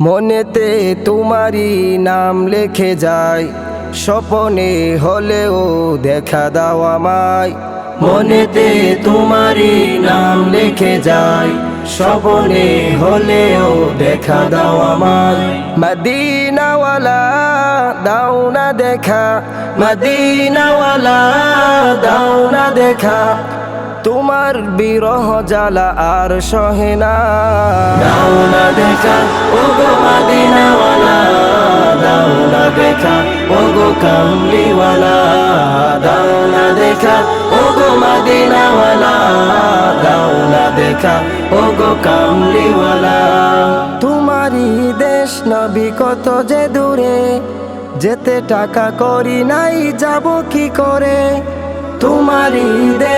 মনেতে তোমারই নাম লেখে যায়। স্বপনে হলেও দেখা দাও আমায়। মনেতে তোমারই নাম লেখে যায়। স্বপনে হলেও দেখা দাও আমায়। মদিনাওয়ালা, দাও না দেখা। মদিনাওয়ালা, দাও না দেখা। তোমার বিরহ জ্বালা আর সহে না। দাও না দেখা ও গো মদিনাওয়ালা। দাও না দেখা ও গো কামলিওয়ালা দাও না দেখা ও গো মদিনাওয়ালা। দাও না দেখা ও গো কামলিওয়ালা তোমারই দেশ নবী কত যে দূরে যেতে টাকা করি নাই যাব কি করে? তোমারই দেশ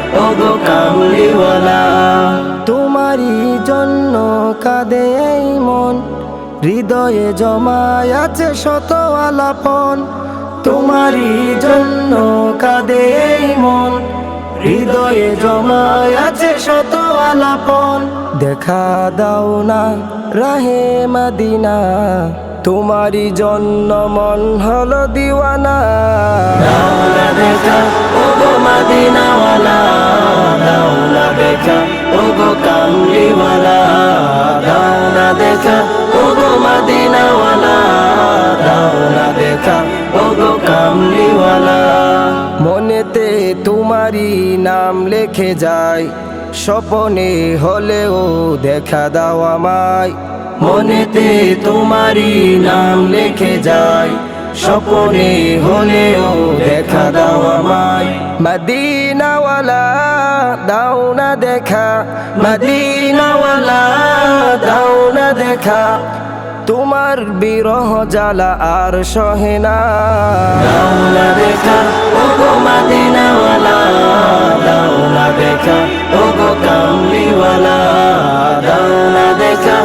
ও গো কামলিওয়ালা তোমারই জন্য কাঁদে এই মন হৃদয়ে জমায় আছে শত আলাপন। তোমারই জন্য কাঁদে এই মন হৃদয়ে জমায় আছে শত আলাপন। দেখা দাও না রাহে মাদিনা তোমারই জন্য মন হলো দিওয়ানা। দেখা ও মাদিনাওয়ালা। দেখা ও গো মাদিনাওয়ালা দাও না দেখা ও গো কামলিওয়ালা। মনেতে তোমারই নাম লেখে যায় স্বপনে হলেও দেখা দাও আমায়। মনেতে তোমারই নাম লেখে যায় স্বপনে হলেও দেখা দাও মদিনাওয়ালা দাও না দেখা। মদিনাওয়ালা দাও না দেখা। তোমার বিরহ জ্বালা আর সহে না। দাও না দেখা ও গো মদিনাওয়ালা দাও না দেখা ও গো কামলিওয়ালা দাও না দেখা